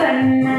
i'm kanna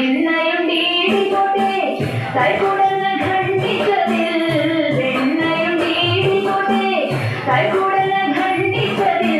വെണ്ണയുണ്ടീടിക്കോട്ടെ കൈക്കുടൽ ഖണ്ഡിച്ചതിൽ ഖണ്ഡിച്ചതിൽ